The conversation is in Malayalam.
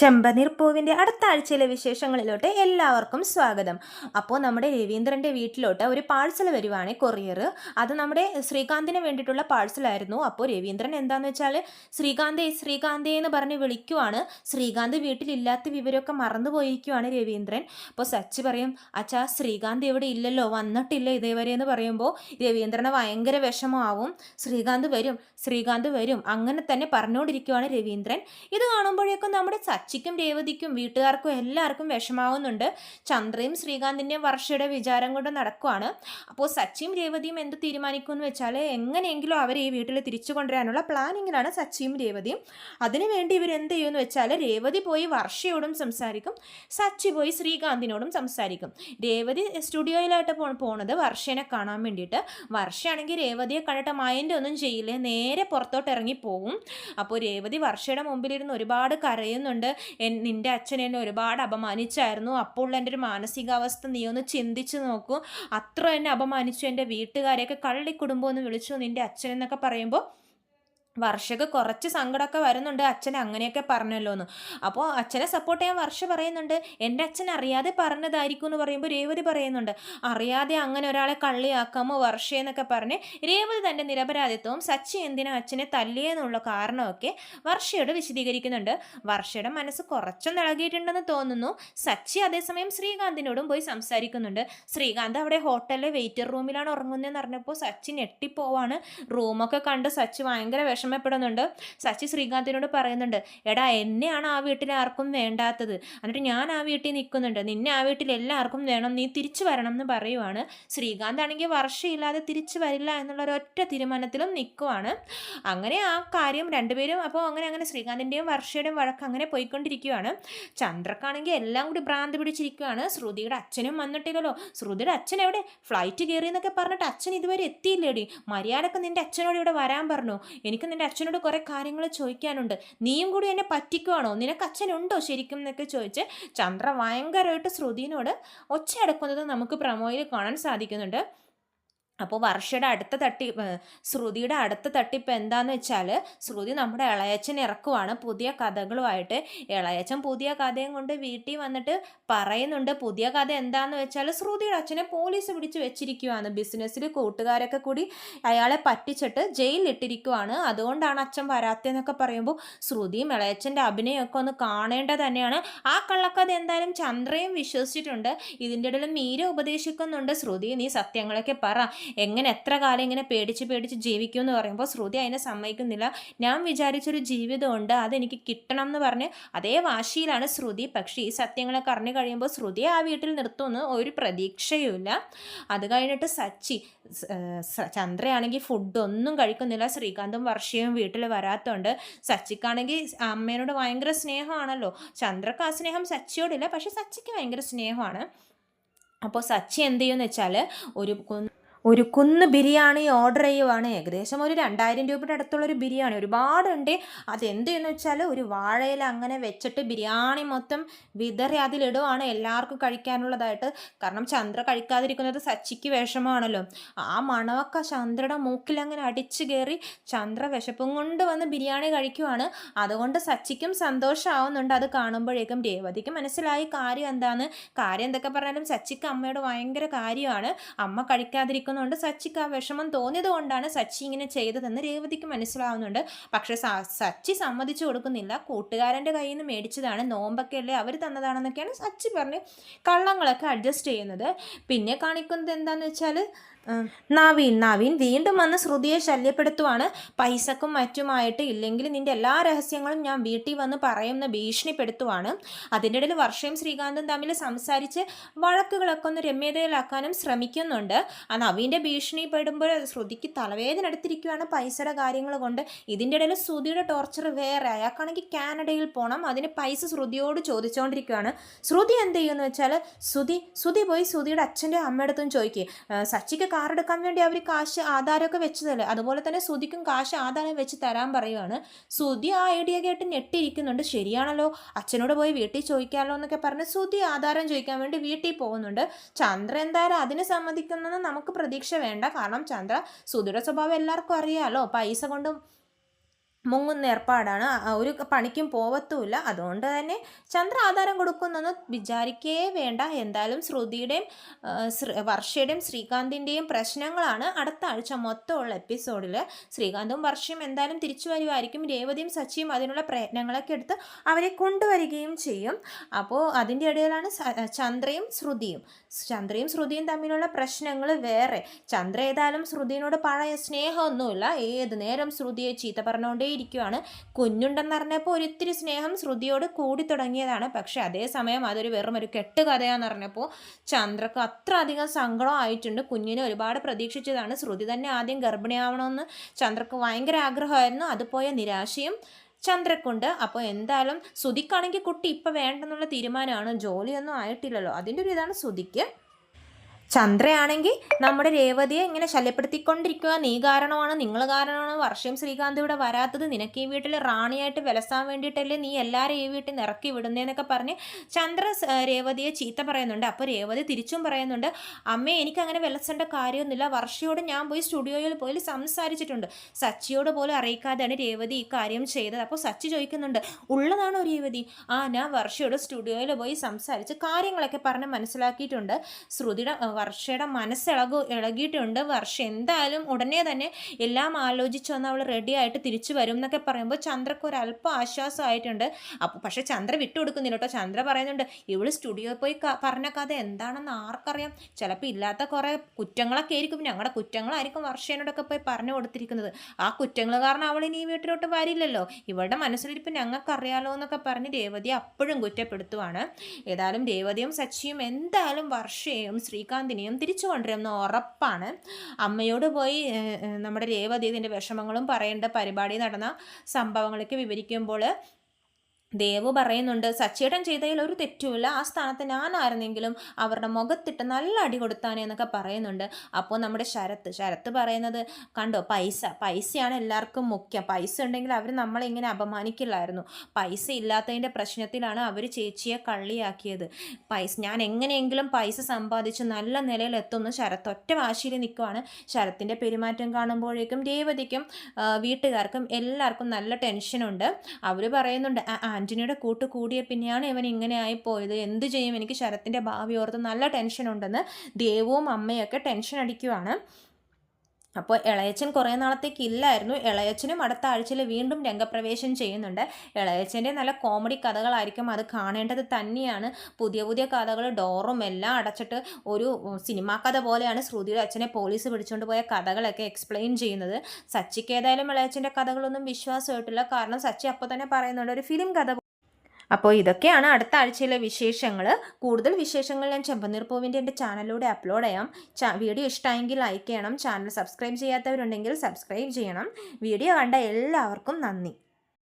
ചെമ്പനീർ പൂവിന്റെ അടുത്ത ആഴ്ചയിലെ വിശേഷങ്ങളിലോട്ട് എല്ലാവർക്കും സ്വാഗതം. അപ്പോൾ നമ്മുടെ രവീന്ദ്രന്റെ വീട്ടിലോട്ട് ഒരു പാഴ്സൽ വരുവാണ് കൊറിയർ അത് നമ്മുടെ ശ്രീകാന്തിന് വേണ്ടിയിട്ടുള്ള പാഴ്സലായിരുന്നു. അപ്പോൾ രവീന്ദ്രൻ എന്താന്ന് വെച്ചാൽ ശ്രീകാന്തേ ശ്രീകാന്തേ എന്ന് പറഞ്ഞ് വിളിക്കുവാണ്. ശ്രീകാന്ത് വീട്ടിലില്ലാത്ത വിവരമൊക്കെ മറന്നു പോയിരിക്കുവാണ് രവീന്ദ്രൻ. അപ്പോൾ സച്ചി പറയും അച്ഛാ ശ്രീകാന്ത് ഇവിടെ ഇല്ലല്ലോ വന്നിട്ടില്ല ഇതേവരെ എന്ന് പറയുമ്പോൾ രവീന്ദ്രന് ഭയങ്കര വിഷമമാവും. ശ്രീകാന്ത് വരും ശ്രീകാന്ത് വരും അങ്ങനെ തന്നെ പറഞ്ഞുകൊണ്ടിരിക്കുവാണ് രവീന്ദ്രൻ. ഇത് കാണുമ്പോഴേക്കും നമ്മുടെ സച്ചിക്കും രേവതിക്കും വീട്ടുകാർക്കും എല്ലാവർക്കും വിഷമാവുന്നുണ്ട്. ചന്ദ്രയും ശ്രീകാന്തിന്റെയും വർഷയുടെ വിചാരം കൊണ്ട് നടക്കുവാണ്. അപ്പോൾ സച്ചിയും രേവതിയും എന്ത് തീരുമാനിക്കുമെന്ന് വെച്ചാൽ എങ്ങനെയെങ്കിലും അവരെ ഈ വീട്ടിൽ തിരിച്ചു കൊണ്ടുവരാനുള്ള പ്ലാനിങ്ങിലാണ് സച്ചിയും രേവതിയും. അതിനുവേണ്ടി ഇവർ എന്ത് ചെയ്യുമെന്ന് വെച്ചാൽ രേവതി പോയി വർഷയോടും സംസാരിക്കും സച്ചി പോയി ശ്രീകാന്തിനോടും സംസാരിക്കും. രേവതി സ്റ്റുഡിയോയിലായിട്ട് പോ പോണത് വർഷേനെ കാണാൻ വേണ്ടിയിട്ട്. വർഷയാണെങ്കിൽ രേവതിയെ കണ്ടിട്ട് മൈൻഡ് ഒന്നും ചെയ്യില്ല നേരെ പുറത്തോട്ട് ഇറങ്ങി പോകും അപ്പോൾ രേവതി വർഷയുടെ മുമ്പിലിരുന്ന് ഒരുപാട് കരയുന്നുണ്ട്. നിന്റെ അച്ഛൻ എന്നെ ഒരുപാട് അപമാനിച്ചായിരുന്നു. അപ്പോൾ എന്റെ ഒരു മാനസികാവസ്ഥ നീ ഒന്ന് ചിന്തിച്ച് നോക്കൂ. അത്ര എന്നെ അപമാനിച്ചു എന്റെ വീട്ടുകാരെയൊക്കെ കള്ളി കുടുംബം എന്ന് വിളിച്ചു നിന്റെ അച്ഛൻ എന്നൊക്കെ പറയുമ്പോൾ വർഷക്ക് കുറച്ച് സങ്കടമൊക്കെ വരുന്നുണ്ട്. അച്ഛൻ അങ്ങനെയൊക്കെ പറഞ്ഞല്ലോ എന്ന് അപ്പോൾ അച്ഛനെ സപ്പോർട്ട് ചെയ്യാൻ വർഷ പറയുന്നുണ്ട്. എന്റെ അച്ഛൻ അറിയാതെ പറഞ്ഞതായിരിക്കും എന്ന് പറയുമ്പോൾ രേവതി പറയുന്നുണ്ട്. അറിയാതെ അങ്ങനെ ഒരാളെ കള്ളിയാക്കാമോ വർഷയെന്നൊക്കെ പറഞ്ഞ് രേവതി തന്റെ നിരപരാധിത്വവും സച്ചി എന്തിനാ അച്ഛനെ തല്ലിയെന്നുള്ള കാരണമൊക്കെ വർഷയോട് വിശദീകരിക്കുന്നുണ്ട്. വർഷയുടെ മനസ്സ് കുറച്ചൊന്ന് ഇളകിയിട്ടുണ്ടെന്ന് തോന്നുന്നു. സച്ചി അതേസമയം ശ്രീകാന്തിനോടും പോയി സംസാരിക്കുന്നുണ്ട്. ശ്രീകാന്ത് അവിടെ ഹോട്ടലിലെ വെയിറ്റർ റൂമിലാണ് ഉറങ്ങുന്നതെന്ന് പറഞ്ഞപ്പോൾ സച്ചി ഞെട്ടിപ്പോവാണ്. റൂമൊക്കെ കണ്ട് സച്ചി ഭയങ്കര വിഷമപ്പെടുന്നുണ്ട്. സച്ചി ശ്രീകാന്തിനോട് പറയുന്നുണ്ട് എടാ എന്നെയാണ് ആ വീട്ടിൽ ആർക്കും വേണ്ടാത്തത്. എന്നിട്ട് ഞാൻ ആ വീട്ടിൽ നിൽക്കുന്നുണ്ട്. നിന്നെ ആ വീട്ടിൽ എല്ലാവർക്കും വേണം. നീ തിരിച്ചു വരണം എന്ന് പറയുവാണ്. ശ്രീകാന്ത് ആണെങ്കിൽ വർഷമില്ലാതെ തിരിച്ചു വരില്ല എന്നുള്ള ഒറ്റ തീരുമാനത്തിലും നിൽക്കുവാണ്. അങ്ങനെ ആ കാര്യം രണ്ടുപേരും അപ്പോൾ അങ്ങനെ അങ്ങനെ ശ്രീകാന്തിന്റെയും വർഷയുടെയും വഴക്ക് അങ്ങനെ പോയിക്കൊണ്ടിരിക്കുകയാണ് ചന്ദ്രക്കാണെങ്കിൽ എല്ലാം കൂടി ഭ്രാന്ത് പിടിച്ചിരിക്കുകയാണ് ശ്രുതിയുടെ അച്ഛനും വന്നിട്ടില്ലല്ലോ. ശ്രുതിയുടെ അച്ഛൻ എവിടെ? ഫ്ലൈറ്റ് കയറി എന്നൊക്കെ പറഞ്ഞിട്ട് അച്ഛൻ ഇതുവരെ എത്തിയില്ലേടി. മര്യാദയ്ക്ക് നിന്റെ അച്ഛനോട് ഇവിടെ വരാൻ പറഞ്ഞു. എനിക്ക് നിന്റെ അച്ഛനോട് കുറേ കാര്യങ്ങൾ ചോദിക്കാനുണ്ട്. നീയും കൂടി എന്നെ പറ്റിക്കുവാണോ? നിനക്ക് അച്ഛനുണ്ടോ ശരിക്കും എന്നൊക്കെ ചോദിച്ച് ചന്ദ്ര ഭയങ്കരമായിട്ട് ശ്രുതിനോട് ഒച്ചയടക്കുന്നത് നമുക്ക് പ്രമോയിൽ കാണാൻ സാധിക്കുന്നുണ്ട്. അപ്പോൾ വർഷയുടെ അടുത്ത തട്ടി ശ്രുതിയുടെ അടുത്ത തട്ടിപ്പ് എന്താന്ന് വെച്ചാൽ ശ്രുതി നമ്മുടെ ഇളയച്ചൻ ഇറക്കുവാണ്. പുതിയ കഥകളുമായിട്ട് ഇളയച്ചൻ പുതിയ കഥയും കൊണ്ട് വീട്ടിൽ വന്നിട്ട് പറയുന്നുണ്ട്. പുതിയ കഥ എന്താന്ന് വെച്ചാൽ ശ്രുതിയുടെ അച്ഛനെ പോലീസ് പിടിച്ച് വെച്ചിരിക്കുവാണ്. ബിസിനസ്സിൽ കൂട്ടുകാരൊക്കെ കൂടി അയാളെ പറ്റിച്ചിട്ട് ജയിലിലിട്ടിരിക്കുവാണ്. അതുകൊണ്ടാണ് അച്ഛൻ വരാത്തതെന്നൊക്കെ പറയുമ്പോൾ ശ്രുതിയും ഇളയച്ചന്റെ അഭിനയമൊക്കെ ഒന്ന് കാണേണ്ടത് തന്നെയാണ്. ആ കള്ളക്കഥ എന്തായാലും ചന്ദ്രയും വിശ്വസിച്ചിട്ടുണ്ട്. ഇതിന്റെ ഇടയിൽ മീര ഉപദേശിക്കുന്നുണ്ട്. ശ്രുതി നീ സത്യങ്ങളൊക്കെ പറ. എങ്ങനെ എത്ര കാലം ഇങ്ങനെ പേടിച്ച് പേടിച്ച് ജീവിക്കും എന്ന് പറയുമ്പോൾ ശ്രുതി അതിനെ സമ്മതിക്കുന്നില്ല. ഞാൻ വിചാരിച്ചൊരു ജീവിതമുണ്ട് അതെനിക്ക് കിട്ടണം എന്ന് പറഞ്ഞ് അതേ വാശിയിലാണ് ശ്രുതി. പക്ഷേ ഈ സത്യങ്ങളൊക്കെ അറിഞ്ഞു കഴിയുമ്പോൾ ശ്രുതി ആ വീട്ടിൽ നിർത്തുമെന്ന് ഒരു പ്രതീക്ഷയുമില്ല. അത് കഴിഞ്ഞിട്ട് സച്ചി ചന്ദ്രയാണെങ്കിൽ ഫുഡൊന്നും കഴിക്കുന്നില്ല. ശ്രീകാന്തും വർഷയും വീട്ടിൽ വരാത്തതുകൊണ്ട് സച്ചിക്കാണെങ്കിൽ അമ്മേനോട് ഭയങ്കര സ്നേഹമാണല്ലോ. ചന്ദ്രക്ക് ആ സ്നേഹം സച്ചിയോടില്ല പക്ഷെ സച്ചിക്ക് ഭയങ്കര സ്നേഹമാണ്. അപ്പോൾ സച്ചി എന്ത് ചെയ്യുമെന്ന് വെച്ചാൽ ഒരു ഒരു കുന്ന് ബിരിയാണി ഓർഡർ ചെയ്യുവാണ്. ഏകദേശം ഒരു രണ്ടായിരം രൂപയുടെ അടുത്തുള്ള ഒരു ബിരിയാണി. ഒരുപാടുണ്ട്. അതെന്ത് എന്ന് വെച്ചാൽ ഒരു വാഴയിൽ അങ്ങനെ വെച്ചിട്ട് ബിരിയാണി മൊത്തം വിതറി അതിലിടുവാണ് എല്ലാവർക്കും കഴിക്കാനുള്ളതായിട്ട്. കാരണം ചന്ദ്ര കഴിക്കാതിരിക്കുന്നത് സച്ചിക്ക് വിഷമമാണല്ലോ. ആ മണമൊക്കെ ചന്ദ്രയുടെ മൂക്കിൽ അങ്ങനെ അടിച്ചു കയറി ചന്ദ്ര വിശപ്പും കൊണ്ട് വന്ന് ബിരിയാണി കഴിക്കുവാണ്. അതുകൊണ്ട് സച്ചിക്കും സന്തോഷമാവുന്നുണ്ട് അത് കാണുമ്പോഴേക്കും. രേവതിക്ക് മനസ്സിലായി കാര്യം എന്താണ് കാര്യം എന്തൊക്കെ പറഞ്ഞാലും സച്ചിക്ക് അമ്മയുടെ ഭയങ്കര കാര്യമാണ്. അമ്മ കഴിക്കാതിരിക്കുന്ന നിൽക്കുന്നതുകൊണ്ട് സച്ചിക്ക് ആ വിഷമം തോന്നിയത് കൊണ്ടാണ് സച്ചി ഇങ്ങനെ ചെയ്തതെന്ന് രേവതിക്ക് മനസ്സിലാവുന്നുണ്ട്. പക്ഷെ സച്ചി സമ്മതിച്ചു കൊടുക്കുന്നില്ല. കൂട്ടുകാരന്റെ കയ്യിൽ നിന്ന് മേടിച്ചതാണ്. നോമ്പൊക്കെ അല്ലേ അവർ തന്നതാണെന്നൊക്കെയാണ് സച്ചി പറഞ്ഞ് കള്ളങ്ങളൊക്കെ അഡ്ജസ്റ്റ് ചെയ്യുന്നത്. പിന്നെ കാണിക്കുന്നത് എന്താണെന്ന് വെച്ചാൽ നവീൻ നവീൻ വീണ്ടും വന്ന് ശ്രുതിയെ ശല്യപ്പെടുത്തുവാണ്. പൈസക്കും മറ്റുമായിട്ട് ഇല്ലെങ്കിൽ നിന്റെ എല്ലാ രഹസ്യങ്ങളും ഞാൻ വീട്ടിൽ വന്ന് പറയുന്ന ഭീഷണിപ്പെടുത്തുവാണ്. അതിന്റെ ഇടയിൽ വർഷയും ശ്രീകാന്തും തമ്മിൽ സംസാരിച്ച് വഴക്കുകളൊക്കെ ഒന്ന് രമ്യതയിലാക്കാനും ശ്രമിക്കുന്നുണ്ട്. ആ നവീന്റെ ഭീഷണിപ്പെടുമ്പോൾ ശ്രുതിക്ക് തലവേദന എടുത്തിരിക്കുകയാണ് പൈസയുടെ കാര്യങ്ങൾ കൊണ്ട്. ഇതിന്റെ ഇടയിൽ ശ്രുതിയുടെ ടോർച്ചർ വേറെ. അയാൾക്കാണെങ്കിൽ കാനഡയിൽ പോകണം അതിന് പൈസ ശ്രുതിയോട് ചോദിച്ചുകൊണ്ടിരിക്കുകയാണ് ശ്രുതി എന്ത് ചെയ്യുമെന്ന് വെച്ചാൽ ശ്രുതി ശ്രുതി പോയി ശ്രുതിയുടെ അച്ഛന്റെ അമ്മയടുത്തും ചോദിക്കുക സച്ചിക്ക് കാർ എടുക്കാൻ വേണ്ടി അവർ കാശ് ആധാരമൊക്കെ വെച്ചതല്ലേ? അതുപോലെ തന്നെ ശ്രുതിക്കും കാശ് ആധാരം വെച്ച് തരാൻ പറയുവാണ്. ശ്രുതി ആ ഐഡിയ കേട്ട് ഞെട്ടിയിരിക്കുന്നുണ്ട്. ശരിയാണല്ലോ. അച്ഛനോട് പോയി വീട്ടിൽ ചോദിക്കാമല്ലോ എന്നൊക്കെ പറഞ്ഞ് ശ്രുതി ആധാരം ചോദിക്കാൻ വേണ്ടി വീട്ടിൽ പോകുന്നുണ്ട്. ചന്ദ്ര എന്തായാലും അതിന് സമ്മതിക്കുന്നെന്ന് നമുക്ക് പ്രതീക്ഷ വേണ്ട. കാരണം ചന്ദ്ര സുദൃഢ സ്വഭാവം എല്ലാവർക്കും അറിയാലോ. പൈസ കൊണ്ടും മുങ്ങുന്ന ഏർപ്പാടാണ്. ഒരു പണിക്കും പോവത്തുമില്ല. അതുകൊണ്ട് തന്നെ ചന്ദ്ര ആധാരം കൊടുക്കുന്നൊന്നും വിചാരിക്കേ വേണ്ട. എന്തായാലും ശ്രുതിയുടെയും വർഷയുടെയും ശ്രീകാന്തിന്റെയും പ്രശ്നങ്ങളാണ് അടുത്ത ആഴ്ച മൊത്തമുള്ള എപ്പിസോഡിൽ. ശ്രീകാന്തും വർഷയും എന്തായാലും തിരിച്ചു വരുമായിരിക്കും. രേവതിയും സച്ചിയും അതിനുള്ള പ്രയത്നങ്ങളൊക്കെ എടുത്ത് അവരെ കൊണ്ടുവരികയും ചെയ്യും. അപ്പോൾ അതിന്റെ ഇടയിലാണ് ചന്ദ്രയും ശ്രുതിയും. ചന്ദ്രയും ശ്രുതിയും തമ്മിലുള്ള പ്രശ്നങ്ങൾ വേറെ. ചന്ദ്ര ഏതായാലും ശ്രുതിനോട് പഴയ സ്നേഹമൊന്നുമില്ല. ഏത് നേരം ശ്രുതിയെ ചീത്ത പറഞ്ഞുകൊണ്ടേ ഇരിക്കുവാണ്. കുഞ്ഞുണ്ടെന്ന് പറഞ്ഞപ്പോൾ ഒരിത്തിരി സ്നേഹം ശ്രുതിയോട് കൂടി തുടങ്ങിയതാണ്. പക്ഷേ അതേസമയം അതൊരു വെറും ഒരു കെട്ട് കഥയാന്ന് പറഞ്ഞപ്പോൾ ചന്ദ്രക്ക് അത്ര അധികം സങ്കടം ആയിട്ടുണ്ട്. കുഞ്ഞിനെ ഒരുപാട് പ്രതീക്ഷിച്ചതാണ്. ശ്രുതി തന്നെ ആദ്യം ഗർഭിണിയാവണമെന്ന് ചന്ദ്രക്ക് ഭയങ്കര ആഗ്രഹമായിരുന്നു. അത് പോയ നിരാശയും ചന്ദ്രക്കുണ്ട്. അപ്പോൾ എന്തായാലും സുതിക്കാണെങ്കിൽ കുട്ടി ഇപ്പം വേണ്ടെന്നുള്ള തീരുമാനമാണ്. ജോലിയൊന്നും ആയിട്ടില്ലല്ലോ. അതിന്റെ ഒരു ഇതാണ് സുതിക്ക് ചന്ദ്രയാണെങ്കിൽ നമ്മുടെ രേവതിയെ ഇങ്ങനെ ശല്യപ്പെടുത്തിക്കൊണ്ടിരിക്കുക. നീ കാരണമാണ് നിങ്ങൾ കാരണമാണ്. വർഷം ശ്രീകാന്ത് ഇവിടെ വരാത്തത്. നിനക്ക് ഈ വീട്ടിൽ റാണിയായിട്ട് വിലസാൻ വേണ്ടിയിട്ടല്ലേ നീ എല്ലാവരും ഈ വീട്ടിൽ നിന്ന് ഇറക്കി വിടുന്നതെന്നൊക്കെ പറഞ്ഞ് ചന്ദ്ര രേവതിയെ ചീത്ത പറയുന്നുണ്ട്. അപ്പോൾ രേവതി തിരിച്ചും പറയുന്നുണ്ട് അമ്മേ എനിക്ക് അങ്ങനെ വിലസേണ്ട കാര്യമൊന്നുമില്ല. വർഷയോട് ഞാൻ പോയി സ്റ്റുഡിയോയിൽ പോയി സംസാരിച്ചിട്ടുണ്ട്. സച്ചിയോട് പോലും അറിയിക്കാതെയാണ് രേവതി ഈ കാര്യം ചെയ്തത്. അപ്പോൾ സച്ചി ചോദിക്കുന്നുണ്ട് ഉള്ളതാണ് ഒരു രേവതി? ആ ഞാൻ വർഷയോട് സ്റ്റുഡിയോയിൽ പോയി സംസാരിച്ച് കാര്യങ്ങളൊക്കെ പറഞ്ഞ് മനസ്സിലാക്കിയിട്ടുണ്ട്. ശ്രുതിയുടെ വർഷയുടെ മനസ്സിളകു ഇളകിയിട്ടുണ്ട്. വർഷ എന്തായാലും ഉടനെ തന്നെ എല്ലാം ആലോചിച്ച് വന്ന് അവൾ റെഡി ആയിട്ട് തിരിച്ചു വരും എന്നൊക്കെ പറയുമ്പോൾ ചന്ദ്രക്ക് ഒരു അല്പം ആശ്വാസമായിട്ടുണ്ട്. അപ്പോൾ പക്ഷേ ചന്ദ്ര വിട്ടുകൊടുക്കുന്നില്ല കേട്ടോ. ചന്ദ്ര പറയുന്നുണ്ട് ഇവൾ സ്റ്റുഡിയോയിൽ പോയി പറഞ്ഞ കഥ എന്താണെന്ന് ആർക്കറിയാം? ചിലപ്പോൾ ഇല്ലാത്ത കുറേ കുറ്റങ്ങളൊക്കെ ആയിരിക്കും. ഞങ്ങളുടെ കുറ്റങ്ങളായിരിക്കും വർഷേനോടൊക്കെ പോയി പറഞ്ഞു കൊടുത്തിരിക്കുന്നത്. ആ കുറ്റങ്ങൾ കാരണം അവൾ ഇനി വീട്ടിലോട്ട് വരില്ലല്ലോ. ഇവളുടെ മനസ്സിലിരിപ്പ് ഞങ്ങൾക്കറിയാലോ എന്നൊക്കെ പറഞ്ഞ് രേവതി അപ്പോഴും കുറ്റപ്പെടുത്തുവാണ്. ഏതായാലും രേവതിയും സച്ചിയും എന്തായാലും വർഷയും ശ്രീകാന്തിനെയും തിരിച്ചു കൊണ്ടുവരുമെന്ന് ഉറപ്പാണ്. അമ്മയോട് പോയി നമ്മുടെ രേവതി ഇതിന്റെ വിഷമങ്ങളും പറയേണ്ട പരിപാടി നടന്ന സംഭവങ്ങളൊക്കെ വിവരിക്കുമ്പോൾ ദേവു പറയുന്നുണ്ട് സച്ചേട്ടൻ ചെയ്തതിൽ ഒരു തെറ്റുമില്ല. ആ സ്ഥാനത്ത് ഞാനായിരുന്നെങ്കിലും അവരുടെ മുഖത്തിട്ട് നല്ല അടി കൊടുത്താനേ എന്നൊക്കെ പറയുന്നുണ്ട്. അപ്പോൾ നമ്മുടെ ശരത്ത് ശരത്ത് പറയുന്നത് കണ്ടോ പൈസ പൈസയാണ് എല്ലാവർക്കും മുഖ്യം. പൈസ ഉണ്ടെങ്കിൽ അവർ നമ്മളെ ഇങ്ങനെ അപമാനിക്കില്ലായിരുന്നു. പൈസ ഇല്ലാത്തതിന്റെ പ്രശ്നത്തിലാണ് അവർ ചേച്ചിയെ കള്ളിയാക്കിയത്. പൈസ ഞാൻ എങ്ങനെയെങ്കിലും പൈസ സമ്പാദിച്ച് നല്ല നിലയിൽ എത്തുമെന്ന് ശരത്ത് ഒറ്റ വാശിയിൽ നിൽക്കുവാണ്. ശരത്തിന്റെ പെരുമാറ്റം കാണുമ്പോഴേക്കും രേവതിക്കും വീട്ടുകാർക്കും എല്ലാവർക്കും നല്ല ടെൻഷനുണ്ട്. അവർ പറയുന്നുണ്ട് "ആ, ആന്റണിയുടെ കൂട്ട് കൂടിയ പിന്നെയാണ് ഇവൻ ഇങ്ങനെ ആയിപ്പോയത്. എന്ത് ചെയ്യും? എനിക്ക് ശരത്തിന്റെ ഭാവി ഓർത്ത് നല്ല ടെൻഷനുണ്ടെന്ന് ദേവവും അമ്മയൊക്കെ ടെൻഷൻ അടിക്കുവാണ്. അപ്പോൾ ഇളയച്ചൻ കുറേ നാളത്തേക്ക് ഇല്ലായിരുന്നു. ഇളയച്ചനും അടുത്ത ആഴ്ചയിൽ വീണ്ടും രംഗപ്രവേശം ചെയ്യുന്നുണ്ട്. ഇളയച്ചന്റെ നല്ല കോമഡി കഥകളായിരിക്കും അത് കാണേണ്ടത് തന്നെയാണ്. പുതിയ പുതിയ കഥകൾ ഡോറും എല്ലാം അടച്ചിട്ട് ഒരു സിനിമാ കഥ പോലെയാണ് ശ്രുതിയുടെ അച്ഛനെ പോലീസ് പിടിച്ചുകൊണ്ട് പോയ കഥകളൊക്കെ എക്സ്പ്ലെയിൻ ചെയ്യുന്നത്. സച്ചിക്ക് ഏതായാലും ഇളയച്ചന്റെ കഥകളൊന്നും വിശ്വാസമായിട്ടില്ല. കാരണം സച്ചി അപ്പോൾ തന്നെ പറയുന്നുണ്ട് ഒരു ഫിലിം കഥ അപ്പോൾ ഇതൊക്കെയാണ് അടുത്ത ആഴ്ചയിലെ വിശേഷങ്ങൾ കൂടുതൽ വിശേഷങ്ങൾ ഞാൻ ചെമ്പനീർ പൂവിന്റെ എന്റെ ചാനലിലൂടെ അപ്ലോഡ് ചെയ്യാം. വീഡിയോ ഇഷ്ടമായെങ്കിൽ ലൈക്ക് ചെയ്യണം. ചാനൽ സബ്സ്ക്രൈബ് ചെയ്യാത്തവരുണ്ടെങ്കിൽ സബ്സ്ക്രൈബ് ചെയ്യണം. വീഡിയോ കണ്ട എല്ലാവർക്കും നന്ദി.